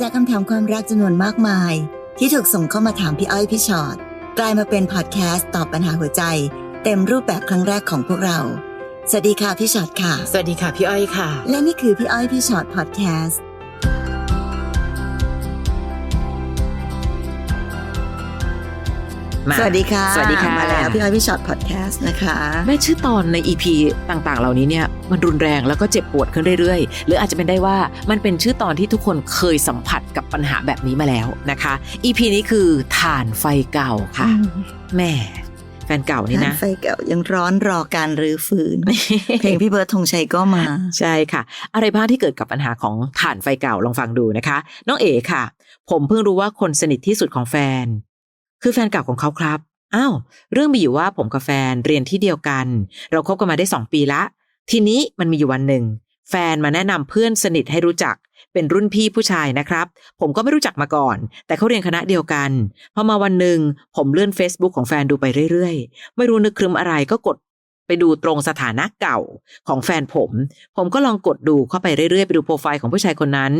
จากคำถามความรักจำนวนมากมาย ที่ถูกส่งเข้ามาถามพี่อ้อยพี่ชอ็อตกลายมาเป็นพอดแคสต์ตอบปัญหาหัวใจ เต็มรูปแบบครั้งแรกของพวกเรา สวัสดีค่ะพี่ชอ็อตค่ะ สวัสดีค่ะพี่อ้อยค่ะ และนี่คือพี่อ้อยพี่ชอ็อตพอดแคสต์ สวัสดีค่ะ สวัสดีค่ะมาแล้วพี่อ้อยพี่ชอ็อตพอดแคสต์นะคะ แม่ชื่อตอนใน EP ต่างๆ เหล่านี้เนี่ยมันรุนแรงแล้วก็เจ็บปวดขึ้นเรื่อยๆ หรืออาจจะเป็นได้ว่ามันเป็นชื่อตอนที่ทุกคนเคยสัมผัสกับปัญหาแบบนี้มาแล้วนะคะ EP นี้คือถ่านไฟเก่าค่ะ แม่แฟนเก่านี่นะไฟเก่ายังร้อนรอการรื้อฟื้น เพลงพี่เบิร์ดธงชัยก็มา ใช่ค่ะ อะไรบ้างที่เกิดกับปัญหาของถ่านไฟเก่าลองฟังดูนะคะ น้องเอ๋ค่ะ ผมเพิ่งรู้ว่าคนสนิทที่สุดของแฟน คือแฟนเก่าของเขาครับ อ้าว เรื่องมีอยู่ว่าผมกับแฟนเรียนที่เดียวกัน เราคบกันมาได้สองปีละ ทีนี้มันมีอยู่วันหนึ่ง แฟนมาแนะนำเพื่อนสนิทให้รู้จัก เป็นรุ่นพี่ผู้ชายนะครับ ผมก็ไม่รู้จักมาก่อน แต่เขาเรียนคณะเดียวกัน พอมาวันหนึ่งผมเลื่อน Facebook ของแฟนดูไปเรื่อยๆ ไม่รู้นึกครึมอะไรก็กดไปดูตรงสถานะเก่าของแฟนผม ผมก็ลองกดดูเข้าไปเรื่อยๆ ไปดูโปรไฟล์ของผู้ชายคนนั้น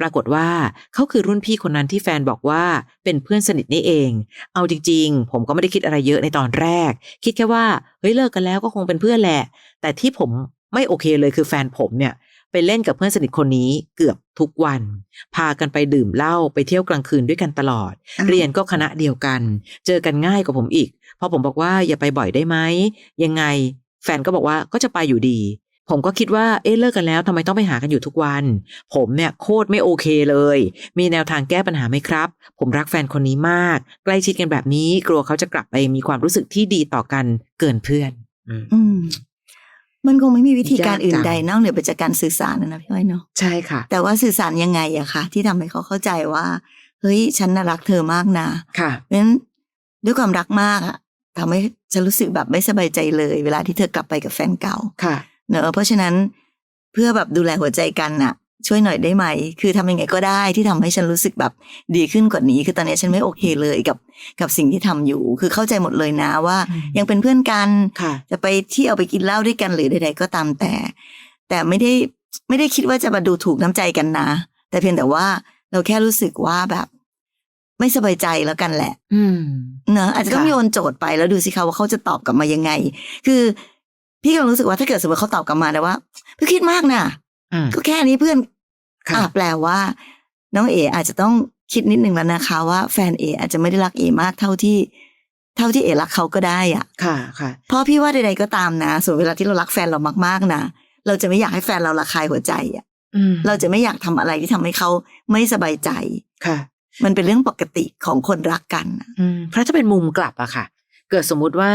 ปรากฏว่าเขาคือรุ่นพี่คนนั้นที่แฟนบอกว่าเป็นเพื่อนสนิทนี่เอง เอาจริง ๆ ผมก็ไม่ได้คิดอะไรเยอะในตอนแรก คิดแค่ว่าเฮ้ยเลิกกันแล้วก็คงเป็นเพื่อนแหละ แต่ที่ผมไม่โอเคเลยคือแฟนผมเนี่ยไปเล่นกับเพื่อนสนิทคนนี้เกือบทุกวัน พากันไปดื่มเหล้าไปเที่ยวกลางคืนด้วยกันตลอดอ้าวเรียนก็คณะเดียวกัน เจอกันง่ายกว่าผมอีกพอผมบอกว่าอย่าไปบ่อยได้ไหมยังไง แฟนก็บอกว่าก็จะไปอยู่ดี ผมก็คิดว่าเอ๊ะเลิกกันแล้วทำไมต้องไปหากันอยู่ทุกวัน ผมเนี่ยโคตรไม่โอเคเลย มีแนวทางแก้ปัญหาไหมครับ ผมรักแฟนคนนี้มาก ใกล้ชิดกันแบบนี้ กลัวเขาจะกลับไปมีความรู้สึกที่ดีต่อกันเกินเพื่อน อืมอืมมันคงไม่มีวิธีการยากจังอื่นใดนอกเหนือไปจากการสื่อสารนะนะพี่อ้อยเนาะใช่ค่ะ แต่ว่าสื่อสารยังไงอะคะที่ทำให้เขาเข้าใจว่าเฮ้ยฉันน่ารักเธอมากนะค่ะเพราะฉะนั้นด้วยความรักมากอะทำให้ฉันรู้สึกแบบไม่สบายใจเลย เวลาที่เธอกลับไปกับแฟนเก่าค่ะ เนอะเพราะฉะนั้นเพื่อแบบดูแลหัวใจกันน่ะ ช่วยหน่อยได้ไหม คือทำยังไงก็ได้ที่ทำให้ฉันรู้สึกแบบดีขึ้นกว่านี้ คือตอนนี้ฉันไม่โอเคเลยกับกับสิ่งที่ทำอยู่ คือเข้าใจหมดเลยนะว่าอืมยังเป็นเพื่อนกันค่ะจะไปเที่ยวไปกินเหล้าด้วยกันหรือใดๆก็ตามแต่ แต่ไม่ได้ไม่ได้คิดว่าจะมาดูถูกน้ำใจกันนะ แต่เพียงแต่ว่าเราแค่รู้สึกว่าแบบไม่สบายใจแล้วกันแหละ อืม เนอะอาจจะต้องค่ะโยนโจทย์ไปแล้วดูสิคะว่าเขาจะตอบกลับมายังไง คือ พี่กำลังรู้สึกว่าถ้าเกิดสมมติเขาตอบกลับมาแต่ว่าเพื่อคิดมากนะอืมก็แค่นี้เพื่อนค่ะอะแปลว่า น้องเอ อาจจะต้องคิดนิดนึงแล้วนะคะ ว่าแฟนเอ อาจจะไม่ได้รักเอ มากเท่าที่ เท่าที่เอรักเขาก็ได้อะ ค่ะค่ะเพราะพี่ว่าใดๆก็ตามนะส่วนเวลาที่เรารักแฟนเรามากๆนะเราจะไม่อยากให้แฟนเราระคายหัวใจอะอืมเราจะไม่อยากทำอะไรที่ทำให้เขาไม่สบายใจค่ะ มันเป็นเรื่องปกติของคนรักกันน่ะอืมเพราะถ้าเป็นมุมกลับอะค่ะ เกิดสมมุติว่า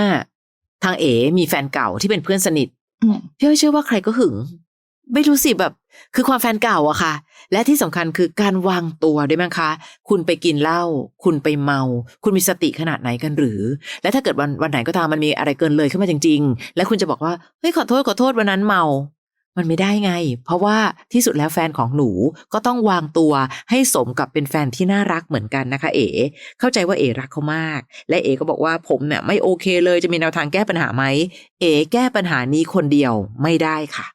ทางเอ๋มีแฟนเก่าที่เป็นเพื่อนสนิทอืมพี่อ้อยเชื่อว่าใครก็หึง ไม่รู้สิแบบ คือความแฟนเก่าอะค่ะ และที่สำคัญคือการวางตัวด้วยมั้งคะ คุณไปกินเหล้าคุณไปเมา คุณมีสติขนาดไหนกันหรือ และถ้าเกิดวันวันไหนก็ตามมันมีอะไรเกินเลยขึ้นมาจริง ๆ และคุณจะบอกว่าเฮ้ยขอโทษขอโทษวันนั้นเมา มันไม่ได้ไง เพราะว่าที่สุดแล้วแฟนของหนูก็ต้องวางตัวให้สมกับเป็นแฟนที่น่ารักเหมือนกันนะคะ เอ๋เข้าใจว่าเอ๋รักเขามาก และเอ๋ก็บอกว่าผมเนี่ยไม่โอเคเลยจะมีแนวทางแก้ปัญหาไหมเอ๋แก้ปัญหานี้คนเดียวไม่ได้ค่ะ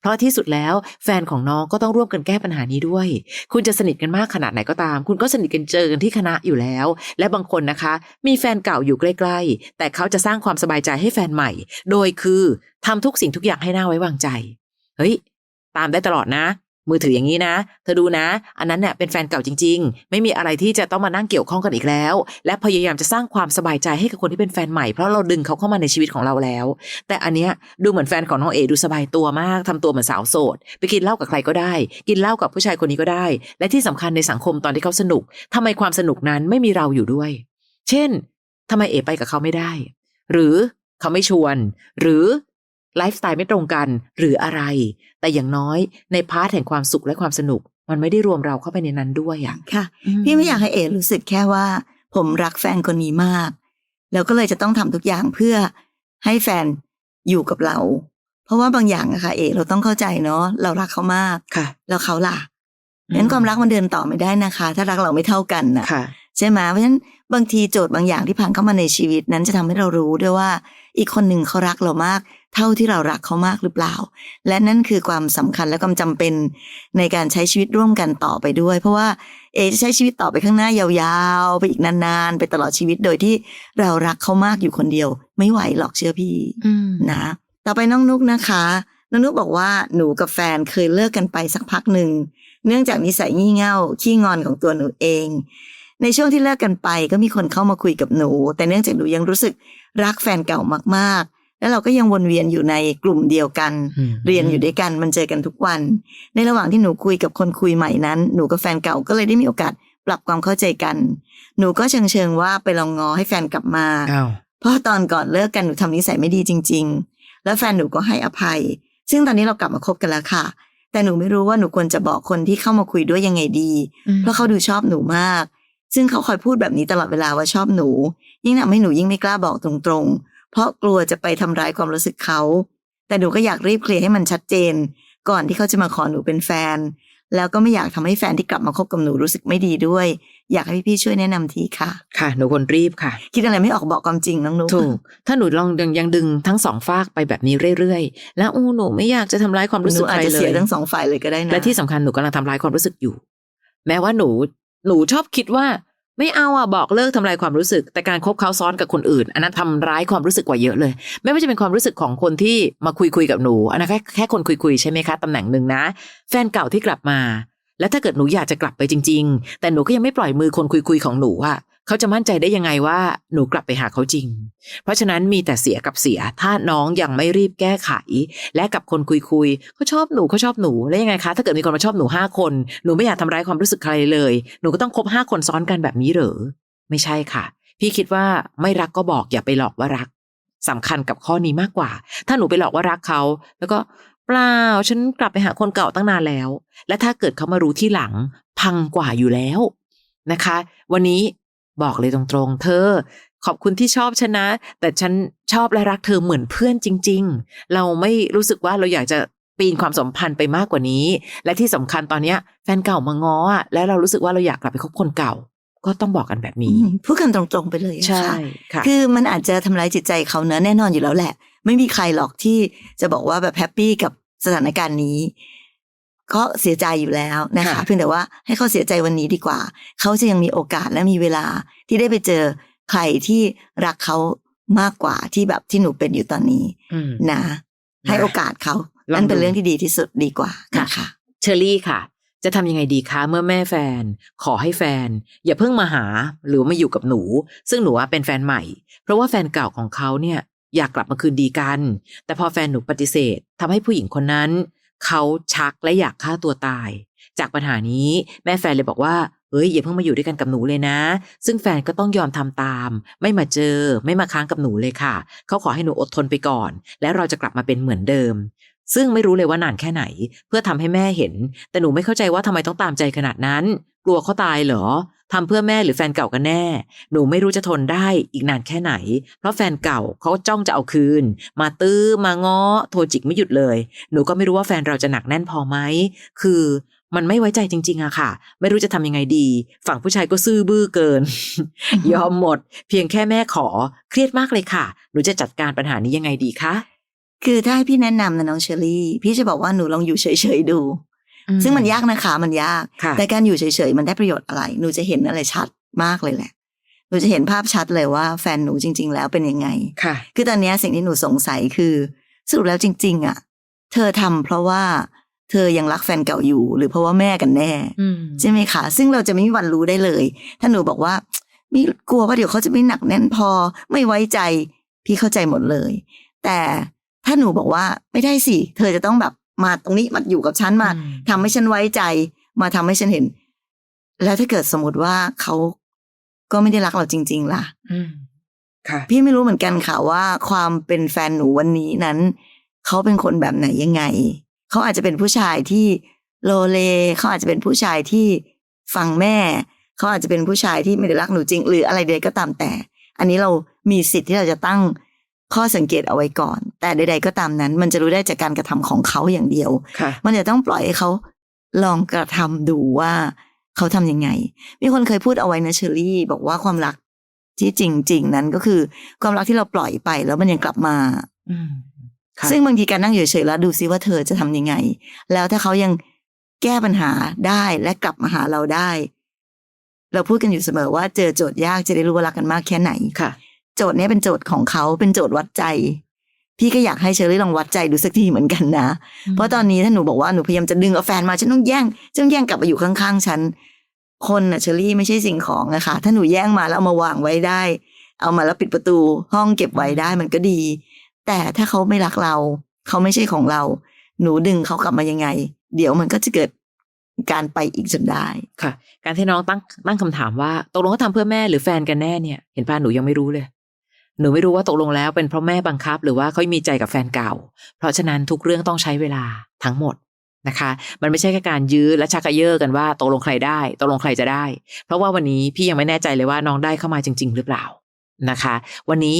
เพราะที่สุดแล้วแฟนของน้องก็ต้องร่วมกันแก้ปัญหานี้ด้วย คุณจะสนิทกันมากขนาดไหนก็ตาม คุณก็สนิทกันเจอกันที่คณะอยู่แล้ว และบางคนนะคะ มีแฟนเก่าอยู่ใกล้ ๆ แต่เขาจะสร้างความสบายใจให้แฟนใหม่ โดยคือทำทุกสิ่งทุกอย่างให้หน่าไว้วางใจ เฮ้ย ตามได้ตลอดนะ มือถืออย่างนี้นะ เธอดูนะ อันนั้นเนี่ยเป็นแฟนเก่าจริง ๆ ไม่มีอะไรที่จะต้องมานั่งเกี่ยวข้องกันอีกแล้ว และพยายามจะสร้างความสบายใจให้กับคนที่เป็นแฟนใหม่เพราะเราดึงเขาเข้ามาในชีวิตของเราแล้ว แต่อันเนี้ยดูเหมือนแฟนของน้องเอดูสบายตัวมากทำตัวเหมือนสาวโสด ไปกินเหล้ากับใครก็ได้ กินเหล้ากับผู้ชายคนนี้ก็ได้ และที่สำคัญในสังคมตอนที่เขาสนุกทำไมความสนุกนั้นไม่มีเราอยู่ด้วย เช่นทำไมเอไปกับเขาไม่ได้ หรือเขาไม่ชวน หรือ ไลฟ์สไตล์ไม่ตรงกันหรืออะไร แต่อย่างน้อยในพาร์ทแห่งความสุขและความสนุก มันไม่ได้รวมเราเข้าไปในนั้นด้วยอะค่ะ พี่ไม่อยากให้เอรู้สึกแค่ว่า ผมรักแฟนคนนี้มาก แล้วก็เลยจะต้องทำทุกอย่างเพื่อให้แฟนอยู่กับเรา เพราะว่าบางอย่างอะค่ะเอเราต้องเข้าใจเนาะเรารักเขามากค่ะ แล้วเขาล่ะงั้นความรักมันเดินต่อไม่ได้นะคะ ถ้ารักเราไม่เท่ากันน่ะค่ะใช่ไหมเพราะฉะนั้นบางทีโจทย์บางอย่างที่ผ่านเข้ามาในชีวิตนั้นจะทำให้เรารู้ด้วยว่า อีกคนหนึ่งเขารักเรามาก เท่าที่เรารักเขามากหรือเปล่า และนั่นคือความสำคัญและความจำเป็นในการใช้ชีวิตร่วมกันต่อไปด้วย เพราะว่าเอจะใช้ชีวิตต่อไปข้างหน้ายาวๆ ไปอีกนานๆ ไปตลอดชีวิตโดยที่เรารักเขามากอยู่คนเดียว ไม่ไหวหรอกเชื่อพี่อืมนะ ต่อไปน้องนุกนะคะน้องนุกบอกว่าหนูกับแฟนเคยเลิกกันไปสักพักหนึ่งเนื่องจากนิสัยงี่เง่าขี้งอนของตัวหนูเอง ในช่วงที่เลิกกันไปก็มีคนเข้ามาคุยกับหนู แต่เนื่องจากหนูยังรู้สึกรักแฟนเก่ามากๆ แล้วเราก็ยังวนเวียนอยู่ในกลุ่มเดียวกันอืมเรียนอยู่ด้วยกันมันเจอกันทุกวัน ในระหว่างที่หนูคุยกับคนคุยใหม่นั้น หนูกับแฟนเก่าก็เลยได้มีโอกาสปรับความเข้าใจกัน หนูก็เชิงเชิงๆว่าไปลองงอให้แฟนกลับมาอ้าวเพราะตอนก่อนเลิกกันหนูทำนิสัยไม่ดีจริง ๆ แล้วแฟนหนูก็ให้อภัย ซึ่งตอนนี้เรากลับมาคบกันแล้วค่ะ แต่หนูไม่รู้ว่าหนูควรจะบอกคนที่เข้ามาคุยด้วยยังไงดี เพราะเขาดูชอบหนูมาก ซึ่งเขาคอยพูดแบบนี้ตลอดเวลาว่าชอบหนู ยิ่งทำให้หนูยิ่งไม่กล้าบอกตรงๆ เพราะกลัวจะไปทำร้ายความรู้สึกเขา แต่หนูก็อยากรีบเคลียร์ให้มันชัดเจน ก่อนที่เขาจะมาขอหนูเป็นแฟน แล้วก็ไม่อยากทำให้แฟนที่กลับมาคบกับหนูรู้สึกไม่ดีด้วย อยากให้พี่ๆช่วยแนะนำทีค่ะ ค่ะ หนูคนรีบค่ะ คิดอะไรไม่ออกบอกความจริงน้องนุ๊กถูก ถ้าหนูลองยังยังดึงทั้งสองฝากไปแบบนี้เรื่อยๆ แล้วอู้หนูไม่อยากจะทำร้ายความหรู้สึนูกอาใคจรจะเลเสียยทั้งสองฝ่ายเลยก็ได้นะและที่สำคัญหนูกำลังทำร้ายความรู้สึกอยู่ แม้ว่าหนูหนูชอบคิดว่า ไม่เอาอะบอกเลิกทำลายความรู้สึก แต่การคบเขาซ้อนกับคนอื่น อันนั้นทำร้ายความรู้สึกกว่าเยอะเลย ไม่ว่าจะเป็นความรู้สึกของคนที่มาคุยคุยกับหนูอันนั้นแค่แค่คนคุยคุยใช่ไหมคะตำแหน่งหนึ่งนะ แฟนเก่าที่กลับมา แล้วถ้าเกิดหนูอยากจะกลับไปจริง ๆ แต่หนูก็ยังไม่ปล่อยมือคนคุยคุยของหนูอะ เขาจะมั่นใจได้ยังไงว่าหนูกลับไปหาเขาจริง เพราะฉะนั้นมีแต่เสียกับเสีย ถ้าน้องยังไม่รีบแก้ไข และกับคนคุยคุยๆเขาชอบหนูเขาชอบหนูแล้วยังไงคะ ถ้าเกิดมีคนมาชอบหนูห้าคน หนูไม่อยากทำร้ายความรู้สึกใครเลย หนูก็ต้องคบห้าคนซ้อนกันแบบนี้เหรอ ไม่ใช่ค่ะ พี่คิดว่าไม่รักก็บอกอย่าไปหลอกว่ารักสำคัญกับข้อนี้มากกว่า ถ้าหนูไปหลอกว่ารักเขา แล้วก็เปล่า ฉันกลับไปหาคนเก่าตั้งนานแล้ว และถ้าเกิดเขามารู้ที่หลัง พังกว่าอยู่แล้วนะคะ วันนี้ บอกเลยตรงๆ เธอ ขอบคุณที่ชอบฉันนะ แต่ฉันชอบและรักเธอเหมือนเพื่อนจริง ๆ เราไม่รู้สึกว่าเราอยากจะปีนความสัมพันธ์ไปมากกว่านี้ และที่สำคัญตอนเนี้ย แฟนเก่ามาง้ออะและเรารู้สึกว่าเราอยากกลับไปคบคนเก่า ก็ต้องบอกกันแบบอืนี้มพูดกันตรงๆไปเลยอะใช่ค่ะค่ะคือมันอาจจะทำร้ายจิตใจเขาเนอะแน่นอนอยู่แล้วแหละ ไม่มีใครหรอกที่จะบอกว่าแบบแฮปปี้กับสถานการณ์นี้ ก็เสียใจอยู่แล้วนะคะค่ะเพียงแต่ว่าให้เขาเสียใจวันนี้ดีกว่า เขาจะยังมีโอกาสและมีเวลาที่ได้ไปเจอใครที่รักเขามากกว่าที่แบบที่หนูเป็นอยู่ตอนนี้อืมนะ ให้โอกาสเขาลองดูนั่นเป็นเรื่องที่ดีที่สุดดีกว่าค่ะนะคะเชอรี่ค่ะ จะทำยังไงดีคะเมื่อแม่แฟน ขอให้แฟน อย่าเพิ่งมาหาหรือมาอยู่กับหนู ซึ่งหนูอะเป็นแฟนใหม่ เพราะว่าแฟนเก่าของเขาเนี่ยอยากกลับมาคืนดีกัน แต่พอแฟนหนูปฏิเสธทำให้ผู้หญิงคนนั้น เขาชักและอยากฆ่าตัวตาย จากปัญหานี้แม่แฟนเลยบอกว่าเฮ้ยอย่าเพิ่งมาอยู่ด้วยกันกับหนูเลยนะ ซึ่งแฟนก็ต้องยอมทำตาม ไม่มาเจอ ไม่มาค้างกับหนูเลยค่ะ เขาขอให้หนูอดทนไปก่อน และเราจะกลับมาเป็นเหมือนเดิม ซึ่งไม่รู้เลยว่านานแค่ไหน เพื่อทำให้แม่เห็น แต่หนูไม่เข้าใจว่าทำไมต้องตามใจขนาดนั้น กลัวเขาตายเหรอ ทำเพื่อแม่หรือแฟนเก่ากันแน่ หนูไม่รู้จะทนได้อีกนานแค่ไหน เพราะแฟนเก่าเขาจ้องจะเอาคืน มาตื้อมาง้อโทรจิกไม่หยุดเลย หนูก็ไม่รู้ว่าแฟนเราจะหนักแน่นพอไหมคือมันไม่ไว้ใจจริง ๆอะค่ะ ไม่รู้จะทำยังไงดี ฝั่งผู้ชายก็ซื่อบื้อเกิน ยอมหมด เพียงแค่แม่ขอ เครียดมากเลยค่ะ หนูจะจัดการปัญหานี้ยังไงดีคะ คือถ้าให้พี่แนะนำนะน้องเชอรี่ พี่จะบอกว่าหนูลองอยู่เฉยๆดู ซึ่งมันยากนะคะมันยากค่ะแต่การอยู่เฉยๆมันได้ประโยชน์อะไร หนูจะเห็นอะไรชัดมากเลยแหละ หนูจะเห็นภาพชัดเลยว่าแฟนหนูจริง ๆ แล้วเป็นยังไงค่ะ คือตอนเนี้ยสิ่งที่หนูสงสัยคือสรุปแล้วจริง ๆ อะ เธอทำเพราะว่าเธอยังรักแฟนเก่าอยู่ หรือเพราะว่าแม่กันแน่อืมใช่ไหมคะ ซึ่งเราจะไม่มีวันรู้ได้เลย ถ้าหนูบอกว่ามีกลัวว่าเดี๋ยวเขาจะไม่หนักแน่นพอ ไม่ไว้ใจพี่เข้าใจหมดเลย แต่ถ้าหนูบอกว่าไม่ได้สิ เธอจะต้องแบบ มาตรงนี้มาอยู่กับฉันมาอืมทำให้ฉันไว้ใจ มาทำให้ฉันเห็น แล้วถ้าเกิดสมมติว่าเขาก็ไม่ได้รักเราจริง ๆล่ะอืมค่ะพี่ไม่รู้เหมือนกันค่ะว่าความเป็นแฟนหนูวันนี้นั้น เขาเป็นคนแบบไหนยังไง เขาอาจจะเป็นผู้ชายที่โลเล เขาอาจจะเป็นผู้ชายที่ฟังแม่ เขาอาจจะเป็นผู้ชายที่ไม่ได้รักหนูจริง หรืออะไรใดก็ตามแต่ อันนี้เรามีสิทธิ์ที่เราจะตั้ง ข้อสังเกตเอาไว้ก่อน แต่ใด ๆ ก็ตามนั้น มันจะรู้ได้จากการกระทำของเขาอย่างเดียวค่ะมันจะต้องปล่อยให้เขาลองกระทำดูว่าเขาทำยังไง มีคนเคยพูดเอาไว้นะเชอรี่ บอกว่าความรักที่จริง ๆ นั้นก็คือความรักที่เราปล่อยไปแล้วมันยังกลับมาอืมค่ะซึ่งบางทีการนั่งเฉยๆแล้วดูซิว่าเธอจะทำยังไง แล้วถ้าเขายังแก้ปัญหาได้และกลับมาหาเราได้ เราพูดกันอยู่เสมอว่าเจอโจทย์ยากจะได้รู้ว่ารักกันมากแค่ไหนค่ะ โจทย์เนี้ยเป็นโจทย์ของเขาเป็นโจทย์วัดใจ พี่ก็อยากให้เชอรี่ลองวัดใจดูสักทีเหมือนกันนะ เพราะตอนนี้ถ้าหนูบอกว่าหนูพยายามจะดึงเอาแฟนมาฉันต้องแย่งฉันต้องแย่งกลับมาอยู่ข้างๆฉันคนน่ะเชอรี่ไม่ใช่สิ่งของนะคะถ้าหนูแย่งมาแล้วเอามาวางไว้ได้ เอามาแล้วปิดประตูห้องเก็บไว้ได้มันก็ดี แต่ถ้าเขาไม่รักเรา เขาไม่ใช่ของเรา หนูดึงเขากลับมายังไง เดี๋ยวมันก็จะเกิดการไปอีกจนได้ค่ะ การที่น้องตั้งตั้งคำถามว่าตกลงเขาทำเพื่อแม่หรือแฟนกันแน่เนี่ย เห็นป่ะหนูยังไม่รู้เลย หนูไม่รู้ว่าตกลงแล้วเป็นเพราะแม่บังคับ หรือว่าเขามีใจกับแฟนเก่า เพราะฉะนั้นทุกเรื่องต้องใช้เวลาทั้งหมดนะคะ มันไม่ใช่แค่การยื้อและชักกระเยอะกันว่าตกลงใครได้ตกลงใครจะได้ เพราะว่าวันนี้พี่ยังไม่แน่ใจเลยว่าน้องได้เข้ามาจริง ๆ หรือเปล่านะคะ วันนี้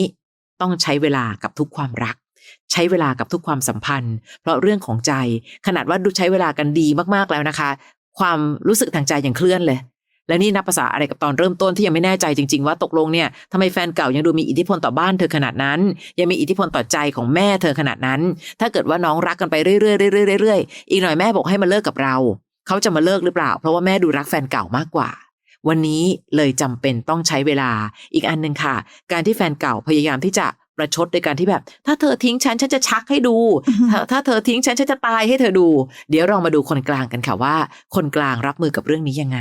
ต้องใช้เวลากับทุกความรัก ใช้เวลากับทุกความสัมพันธ์ เพราะเรื่องของใจขนาดว่าดูใช้เวลากันดีมากๆแล้วนะคะ ความรู้สึกทางใจอยังเคลื่อนเลย และนี่นับภาษาอะไรกับตอนเริ่มต้นที่ยังไม่แน่ใจจริง ๆ ว่าตกลงเนี่ยทำไมแฟนเก่ายังดูมีอิทธิพลต่อบ้านเธอขนาดนั้น ยังมีอิทธิพลต่อใจของแม่เธอขนาดนั้น ถ้าเกิดว่าน้องรักกันไปเรื่อยๆเรื่อยๆเรื่อยๆอีกหน่อยแม่บอกให้มาเลิกกับเรา เขาจะมาเลิกหรือเปล่า เพราะว่าแม่ดูรักแฟนเก่ามากกว่า วันนี้เลยจำเป็นต้องใช้เวลาอีกอันหนึ่งค่ะ การที่แฟนเก่าพยายามที่จะประชดโดยการที่แบบ ถ้าเธอทิ้งฉันฉันจะชักให้ดู ถ้าถ้าเธอทิ้งฉันฉันจะตายให้เธอดู เดี๋ยวเรามาดูคนกลางกันค่ะว่า คนกลางรับมือกับเรื่องนี้ยังไง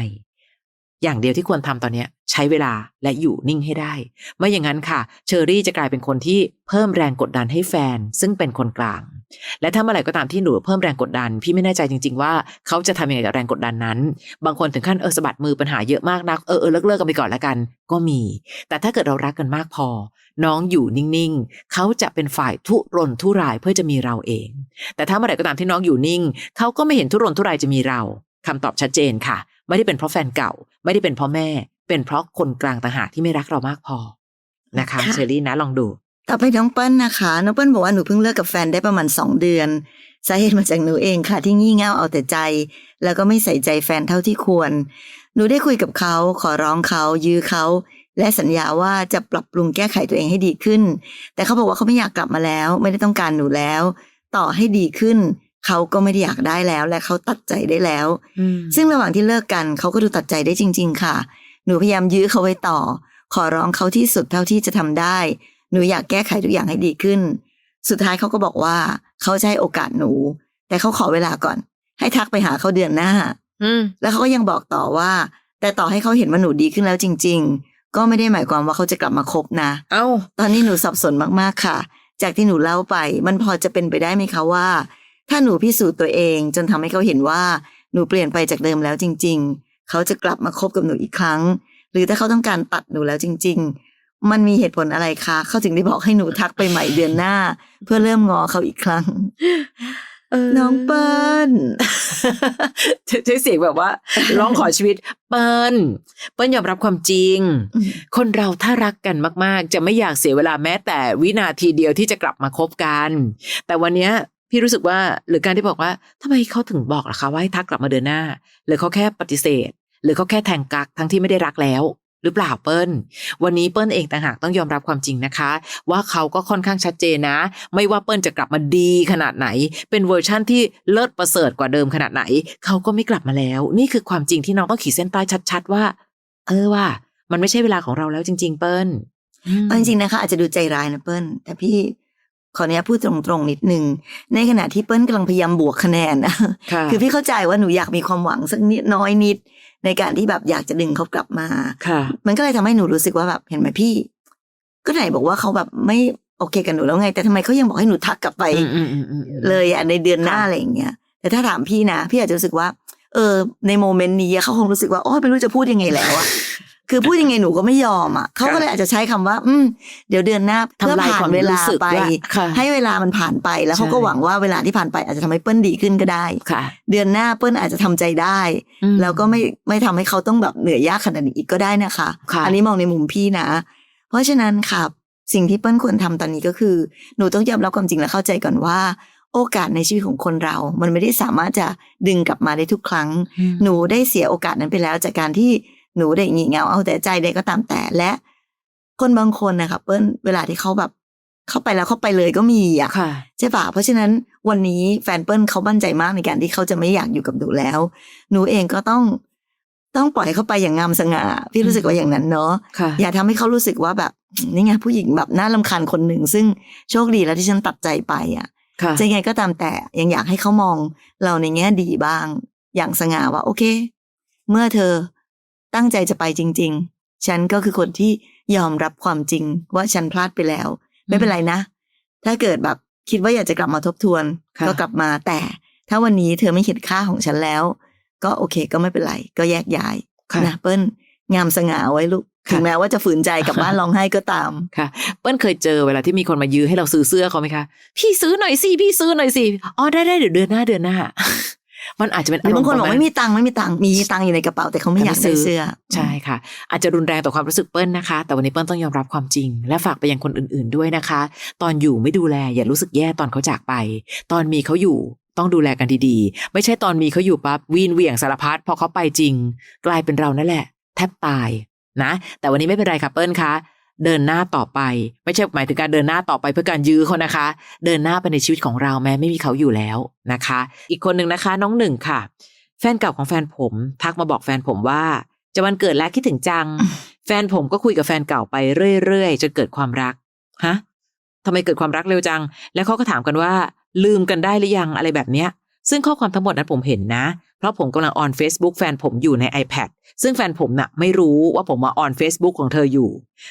อย่างเดียวที่ควรทำตอนนี้ใช้เวลาและอยู่นิ่งให้ได้ ไม่อย่างนั้นค่ะ เชอรี่จะกลายเป็นคนที่เพิ่มแรงกดดันให้แฟน ซึ่งเป็นคนกลาง และถ้าเมื่อไหร่ก็ตามที่หนูเพิ่มแรงกดดัน พี่ไม่แน่ใจจริง ๆ ว่าเขาจะทำยังไงกับแรงกดดันนั้น บางคนถึงขั้นเออสะบัดมือปัญหาเยอะมากนักเออเออเลิกเลิกกันไปก่อนละกัน ก็มี แต่ถ้าเกิดเรารักกันมากพอ น้องอยู่นิ่งๆเขาจะเป็นฝ่ายทุรนทุรายเพื่อจะมีเราเอง แต่ถ้าเมื่อไหร่ก็ตามที่น้องอยู่นิ่งเขาก็ไม่เห็นทุรนทุรายจะมีเรา คำตอบชัดเจนค่ะ ไม่ได้เป็นเพราะแฟนเก่า ไม่ได้เป็นเพราะแม่ เป็นเพราะคนกลางต่างหากที่ไม่รักเรามากพอนะคะค่ะเชอรี่นะลองดู ต่อไปน้องเปิ้ลนะคะ น้องเปิ้ลบอกว่าหนูเพิ่งเลิกกับแฟนได้ประมาณสองเดือนสาเหตุมาจากหนูเองค่ะ ที่งี่เง่าเอาแต่ใจ แล้วก็ไม่ใส่ใจแฟนเท่าที่ควร หนูได้คุยกับเขาขอร้องเขายื้อเขาและสัญญาว่าจะปรับปรุงแก้ไขตัวเองให้ดีขึ้น แต่เขาบอกว่าเขาไม่อยากกลับมาแล้ว ไม่ได้ต้องการหนูแล้ว ต่อให้ดีขึ้น เขาก็ไม่ได้อยากได้แล้วและเขาตัดใจได้แล้ว ซึ่งระหว่างที่เลิกกันเขาก็ดูตัดใจได้จริง ๆ ค่ะ หนูพยายามยื้อเขาไว้ต่อ ขอร้องเขาที่สุดเท่าที่จะทำได้ หนูอยากแก้ไขทุกอย่างให้ดีขึ้น สุดท้ายเขาก็บอกว่าเขาจะให้โอกาสหนู แต่เขาขอเวลาก่อน ให้ทักไปหาเขาเดือนหน้าอืมแล้วเขาก็ยังบอกต่อว่า แต่ต่อให้เขาเห็นว่าหนูดีขึ้นแล้วจริง ๆ ก็ไม่ได้หมายความว่าเขาจะกลับมาคบนะ เอ้า ตอนนี้หนูสับสนมากๆค่ะ จากที่หนูเล่าไป มันพอจะเป็นไปได้ไหมคะว่า ถ้าหนูพิสูจน์ตัวเองจนทำให้เขาเห็นว่าหนูเปลี่ยนไปจากเดิมแล้วจริง ๆ เขาจะกลับมาคบกับหนูอีกครั้ง หรือถ้าเขาต้องการตัดหนูแล้วจริง ๆ มันมีเหตุผลอะไรคะเขาถึงได้บอกให้หนูทักไปใหม่เดือนหน้า เพื่อเริ่มงอเขาอีกครั้งน้องเปิ้ลใช้เสียงแบบว่า ร้องขอชีวิต เปิ้ลเปิ้ลยอมรับความจริงอืมคนเราถ้ารักกันมาก ๆ จะไม่อยากเสียเวลาแม้แต่วินาทีเดียวที่จะกลับมาคบกัน แต่วันเนี้ย พี่รู้สึกว่าหรือการที่บอกว่าทำไมเขาถึงบอกล่ะคะว่าให้ทักกลับมาเดือนหน้า หรือเขาแค่ปฏิเสธ หรือเขาแค่แทงกักทั้งที่ไม่ได้รักแล้ว หรือเปล่าเปิ้ลวันนี้เปิ้ลเองต่างหากต้องยอมรับความจริงนะคะ ว่าเขาก็ค่อนข้างชัดเจนนะ ไม่ว่าเปิ้ลจะกลับมาดีขนาดไหน เป็นเวอร์ชั่นที่เลิศประเสริฐกว่าเดิมขนาดไหน เขาก็ไม่กลับมาแล้ว นี่คือความจริงที่น้องต้องขีดเส้นใต้ชัด ๆ ว่า เออว่า มันไม่ใช่เวลาของเราแล้วจริง ๆ เปิ้ลจริงๆนะคะอาจจะดูใจร้ายนะเปิ้ลแต่พี่ ขออนุญาตพูดตรงๆนิดนึง ในขณะที่เปิ้ลกำลังพยายามบวกคะแนนนะค่ะคือพี่เข้าใจว่าหนูอยากมีความหวังสักนิดน้อยนิด ในการที่แบบอยากจะดึงเขากลับมาค่ะ มันก็เลยทำให้หนูรู้สึกว่าแบบเห็นไหมพี่ ก็ไหนบอกว่าเขาแบบไม่โอเคกับหนูแล้วไง แต่ทำไมเขายังบอกให้หนูทักกลับไปอืมอืมอืมอืมเลยอะในเดือนหน้าค่ะอะไรอย่างเงี้ยแต่ถ้าถามพี่นะพี่อาจจะรู้สึกว่า เออ ในโมเมนต์นี้เขาคงรู้สึกว่าโอ้ยไม่รู้จะพูดยังไงแล้วอะ คือพูดยังไงหนูก็ไม่ยอมอะเขาก็เลยอาจจะใช้คำว่า อืมเดี๋ยวเดือนหน้าเพื่อทำลายผ่าคนวามเวลารู้สึกไปว่าค่ะให้เวลามันผ่านไปแล้วเขาก็ใช่หวังว่าเวลาที่ผ่านไปอาจจะทำให้เปิ้ลดีขึ้นก็ได้ค่ะเดือนหน้าเปิ้ลอาจจะทำใจได้อืมแล้วก็ไม่ไม่ทำให้เขาต้องแบบเหนื่อยยากขนาดนี้อีกก็ได้นะคะค่ะอันนี้มองในมุมพี่นะ เพราะฉะนั้นค่ะสิ่งที่เปิ้ลควรทำตอนนี้ก็คือ หนูต้องยอมรับความจริงและเข้าใจก่อนว่าโอกาสในชีวิตของคนเรา มันไม่ได้สามารถจะดึงกลับมาได้ทุกครั้งอืมหนูได้เสียโอกาสนั้นไปแล้วจากการที่ หนูได้งี่เง่าเอาแต่ใจใดก็ตามแต่และ คนบางคนนะคะเปิ้ลเวลาที่เขาแบบเข้าไปแล้วเข้าไปเลยก็มีอะค่ะใช่ปะเพราะฉะนั้นวันนี้แฟนเปิ้ลเขามั่นใจมากในการที่เขาจะไม่อยากอยู่กับหนูแล้ว หนูเองก็ต้องต้องปล่อยเขาไปอย่างงามสง่าพี่รู้สึกว่าอย่างนั้นเนาะค่ะอย่าทำให้เขารู้สึกว่าแบบนี่ไงผู้หญิงแบบน่าลำคาญคนหนึ่งซึ่งโชคดีแล้วที่ฉันตัดใจไปอะค่ะจะยังไงก็ตามแต่ยังอยากให้เขามองเราในแง่ดีบ้าง อย่างสง่าว่าโอเค เมื่อเธอ ตั้งใจจะไปจริง ๆ ฉันก็คือคนที่ยอมรับความจริงว่าฉันพลาดไปแล้ว ไม่เป็นไรนะ ถ้าเกิดแบบคิดว่าอยากจะกลับมาทบทวนค่ะก็กลับมาแต่ ถ้าวันนี้เธอไม่เห็นค่าของฉันแล้ว ก็โอเคก็ไม่เป็นไร ก็แยกย้ายค่ะนะเปิ้ลงามสง่าไว้ลูกค่ะถึงแม้ว่าจะฝืนใจกลับบ้านร้องไห้ก็ตามค่ะ เปิ้ลเคยเจอเวลาที่มีคนมายื้อให้เราซื้อเสื้อเขาไหมคะ พี่ซื้อหน่อยสิพี่ซื้อหน่อยสิอ๋อได้ได้เดี๋ยวเดือนหน้าเดือนหน้า มันอาจจะเป็นหรือบางคนรบอกณ์ไม่มีตังค์ไม่มีตังค์มีตังค์อยู่ในกระเป๋าแต่เขาไม่อยากได้เสื้อ ใช่ค่ะ อาจจะรุนแรงต่อความรู้สึกเปิ้ลนะคะ แต่วันนี้เปิ้ลต้องยอมรับความจริง และฝากไปยังคนอื่น ๆด้วยนะคะ ตอนอยู่ไม่ดูแลอย่ารู้สึกแย่ตอนเขาจากไป ตอนมีเขาอยู่ต้องดูแลกันดีๆ ไม่ใช่ตอนมีเขาอยู่ปั๊บวีนเหวี่ยงสารพัดพอเขาไปจริง กลายเป็นเรานั่นแหละ แทบตายนะ แต่วันนี้ไม่เป็นไรค่ะเปิ้ลคะ เดินหน้าต่อไป ไม่ใช่หมายถึงการเดินหน้าต่อไปเพื่อการยื้อเขานะคะ เดินหน้าไปในชีวิตของเราแม้ไม่มีเขาอยู่แล้วนะคะ อีกคนหนึ่งนะคะ น้องหนึ่งค่ะ แฟนเก่าของแฟนผม ทักมาบอกแฟนผมว่า จะวันเกิดแล้วคิดถึงจัง แฟนผมก็คุยกับแฟนเก่าไปเรื่อยๆจนเกิดความรักฮะทำไมเกิดความรักเร็วจัง แล้วเขาก็ถามกันว่า ลืมกันได้หรือยังอะไรแบบเนี้ย ซึ่งข้อความทั้งหมดนั้นผมเห็นนะ เพราะผมกำลังออน Facebook แฟนผมอยู่ใน iPad ซึ่งแฟนผมน่ะไม่รู้ว่าผมมาออน Facebook ของเธออยู่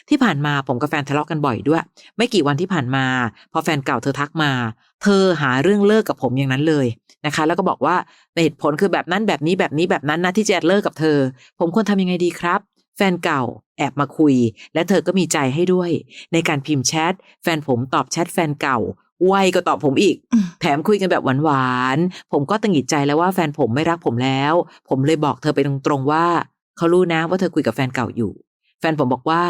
ที่ผ่านมาผมกับแฟนทะเลาะกันบ่อยด้วย ไม่กี่วันที่ผ่านมา พอแฟนเก่าเธอทักมา เธอหาเรื่องเลิกกับผมอย่างนั้นเลยนะคะ แล้วก็บอกว่าเหตุผลคือแบบนั้นแบบนี้แบบนี้แบบนั้นนะที่จะเลิกกับเธอ ผมควรทำยังไงดีครับแฟนเก่าแอบมาคุย และเธอก็มีใจให้ด้วย ในการพิมพ์แชทแฟนผมตอบแชทแฟนเก่า ไวก็ตอบผมอีกอืมแถมคุยกันแบบหวานๆ ผมก็ตังหงิดใจแล้วว่าแฟนผมไม่รักผมแล้ว ผมเลยบอกเธอไปตรงๆว่า เขารู้นะว่าเธอคุยกับแฟนเก่าอยู่ แฟนผมบอกว่า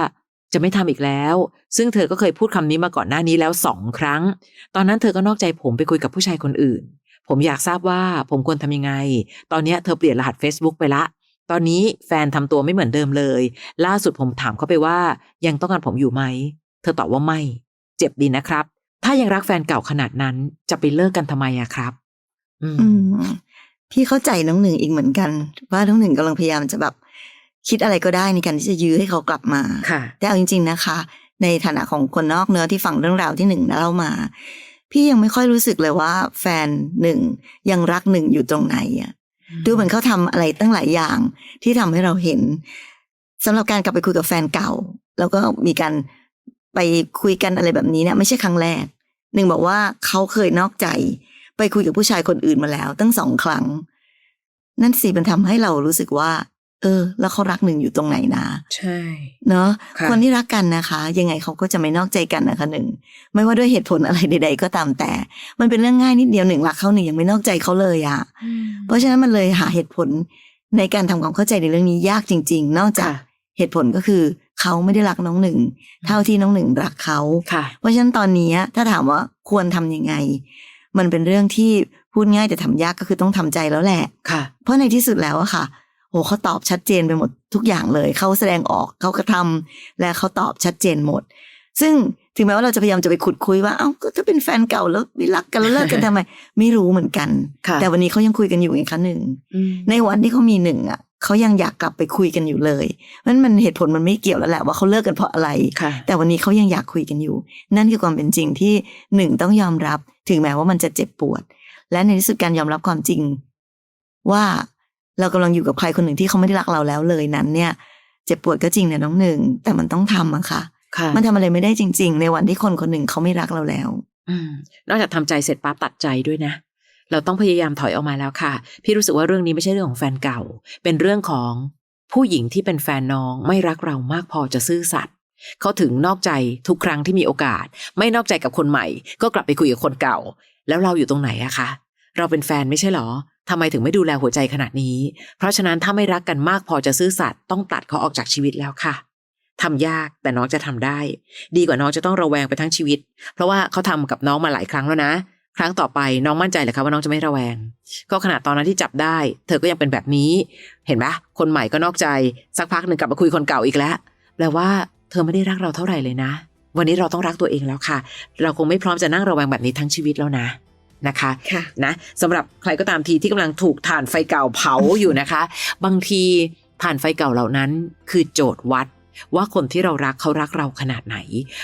จะไม่ทำอีกแล้ว ซึ่งเธอก็เคยพูดคำนี้มาก่อนหน้านี้แล้วสองครั้ง ตอนนั้นเธอก็นอกใจผมไปคุยกับผู้ชายคนอื่น ผมอยากทราบว่าผมควรทำยังไง ตอนเนี้ยเธอเปลี่ยนรหัส Facebook ไปละ ตอนนี้แฟนทำตัวไม่เหมือนเดิมเลย ล่าสุดผมถามเขาไปว่ายังต้องการผมอยู่ไหม เธอตอบว่าไม่ เจ็บดีนะครับ ถ้ายังรักแฟนเก่าขนาดนั้นจะไปเลิกกันทำไมอะครับอืมอืมพี่เข้าใจน้องหนึ่งอีกเหมือนกัน ว่าน้องหนึ่งกำลังพยายามจะแบบคิดอะไรก็ได้ในการที่จะยื้อให้เขากลับมาค่ะแต่เอาจริง ๆนะคะ ในฐานะของคนนอกเนื้อะที่ฟังเรื่องราวที่หนึ่งเล่ามา พี่ยังไม่ค่อยรู้สึกเลยว่า แฟนหนึ่งยังรักหนึ่งอยู่ตรงไหนอะดูเหมือนเขาทำอะไรตั้งหลายอย่างที่ทำให้เราเห็นสำหรับการกลับไปคุยกับแฟนเก่า แล้วก็มีการ ไปคุยกันอะไรแบบนี้เนี่ยไม่ใช่ครั้งแรก หนึ่งบอกว่าเขาเคยนอกใจ ไปคุยกับผู้ชายคนอื่นมาแล้ว ตั้งสองครั้ง นั่นสิมันทำให้เรารู้สึกว่า เออ แล้วเขารักหนึ่งอยู่ตรงไหนนะ ใช่ เนาะค่ะคนที่รักกันนะคะ ยังไงเขาก็จะไม่นอกใจกันนะคะหนึ่งไม่ว่าด้วยเหตุผลอะไรใด ๆ ก็ตามแต่ มันเป็นเรื่องง่ายนิดเดียวหนึ่งรักเขาหนึ่งยังไม่นอกใจเขาเลยอะเพราะฉะนั้นมันเลยหาเหตุผลในการทำความเข้าใจในเรื่องนี้ยากจริง ๆ นอกจากค่ะเหตุผลก็คือ เขาไม่ได้รักน้องหนึ่ง เท่าที่น้องหนึ่งรักเขาค่ะเพราะฉะนั้นตอนนี้ถ้าถามว่าควรทำยังไง มันเป็นเรื่องที่พูดง่ายแต่ทำยากก็คือต้องทำใจแล้วแหละค่ะ เพราะในที่สุดแล้วอะค่ะโหเขาตอบชัดเจนไปหมดทุกอย่างเลย เขาแสดงออกเขากระทำและเขาตอบชัดเจนหมด ซึ่งถึงแม้ว่าเราจะพยายามจะไปขุดคุยว่าเอ้าก็ถ้าเป็นแฟนเก่าแล้วไม่รักกันแล้วเลิกกันทำไม ไม่รู้เหมือนกันค่ะแต่วันนี้เขายังคุยกันอยู่ไงคะหนึ่งอืมในวันที่เขามีหนึ่งอะ เขายังอยากกลับไปคุยกันอยู่เลยเพราะฉะนั้นมันเหตุผลมันไม่เกี่ยวแล้วแหละว่าเขาเลิกกันเพราะอะไรค่ะแต่วันนี้เขายังอยากคุยกันอยู่ นั่นคือความเป็นจริงที่หนึ่งต้องยอมรับ ถึงแม้ว่ามันจะเจ็บปวด และในที่สุดการยอมรับความจริง ว่าเรากำลังอยู่กับใครคนหนึ่งที่เขาไม่ได้รักเราแล้วเลยนั้น เนี่ย เจ็บปวดก็จริงเนี่ยน้องหนึ่ง แต่มันต้องทำอะค่ะค่ะมันทำอะไรไม่ได้จริง ๆ ในวันที่คนคนหนึ่งเขาไม่รักเราแล้วอืมนอกจากทำใจเสร็จปั๊บตัดใจด้วยนะ เราต้องพยายามถอยออกมาแล้วค่ะ พี่รู้สึกว่าเรื่องนี้ไม่ใช่เรื่องของแฟนเก่า เป็นเรื่องของผู้หญิงที่เป็นแฟนน้องไม่รักเรามากพอจะซื่อสัตย์เขาถึงนอกใจทุกครั้งที่มีโอกาส ไม่นอกใจกับคนใหม่ ก็กลับไปคุยกับคนเก่า แล้วเราอยู่ตรงไหนอะคะ เราเป็นแฟนไม่ใช่หรอทำไมถึงไม่ดูแลหัวใจขนาดนี้ เพราะฉะนั้นถ้าไม่รักกันมากพอจะซื่อสัตย์ต้องตัดเขาออกจากชีวิตแล้วค่ะทำยากแต่น้องจะทำได้ ดีกว่าน้องจะต้องระแวงไปทั้งชีวิต เพราะว่าเขาทำกับน้องมาหลายครั้งแล้วนะ ครั้งต่อไปน้องมั่นใจเหรอคะว่าน้องจะไม่ระแวง ก็ขนาดตอนนั้นที่จับได้ เธอก็ยังเป็นแบบนี้ เห็นไหมคนใหม่ก็นอกใจ สักพักหนึ่งกลับมาคุยคนเก่าอีกแล้วแปลว่าเธอไม่ได้รักเราเท่าไหร่เลยนะ วันนี้เราต้องรักตัวเองแล้วค่ะ เราคงไม่พร้อมจะนั่งระแวงแบบนี้ทั้งชีวิตแล้วนะนะคะค่ะนะสำหรับใครก็ตามทีที่กำลังถูกถ่านไฟเก่าเผาอยู่นะคะ บางทีถ่านไฟเก่าเหล่านั้น คือโจทย์วัด ว่าคนที่เรารักเขารักเราขนาดไหน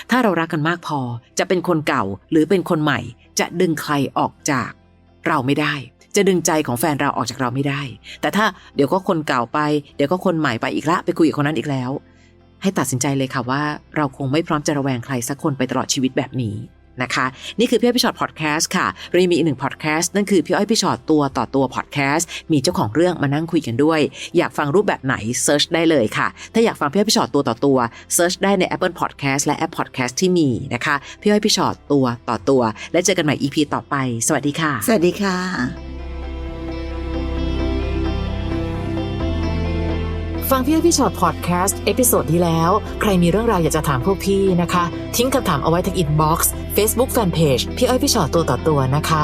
ถ้าเรารักกันมากพอ จะเป็นคนเก่าหรือเป็นคนใหม่ จะดึงใครออกจาก เราไม่ได้ จะดึงใจของแฟนเราออกจากเราไม่ได้ แต่ถ้าเดี๋ยวก็คนเก่าไป เดี๋ยวก็คนใหม่ไปอีกละไปคุยกับคนนั้นอีกแล้ว ให้ตัดสินใจเลยค่ะว่า เราคงไม่พร้อมจะระแวงใครสักคนไปตลอดชีวิตแบบนี้ นะคะ นี่คือพี่อ้อยพี่ชอตพอดแคสต์ค่ะเรายังมีอีกหนึ่งพอดแคสต์นั่นคือพี่อ้อยพี่ชอตตัวต่อตัวพอดแคสต์มีเจ้าของเรื่องมานั่งคุยกันด้วย อยากฟังรูปแบบไหนเซิร์ชได้เลยค่ะ ถ้าอยากฟังพี่อ้อยพี่ชอตตัวต่อตัวเซิร์ชได้ใน Apple Podcast และแอป Podcast ที่มีนะคะพี่อ้อยพี่ชอตตัวต่อตัว และเจอกันใหม่ EP ต่อไป สวัสดีค่ะ สวัสดีค่ะ ฟังพี่อ้อยพี่ชอตพอดแคสต์เอพิโซดที่แล้ว ใครมีเรื่องราวอยากจะถามพวกพี่นะคะ ทิ้งคำถามเอาไว้ที่อินบ็อกซ์เฟซบุ๊กแฟนเพจพี่อ้อยพี่ชอตตัวต่อตัวนะคะ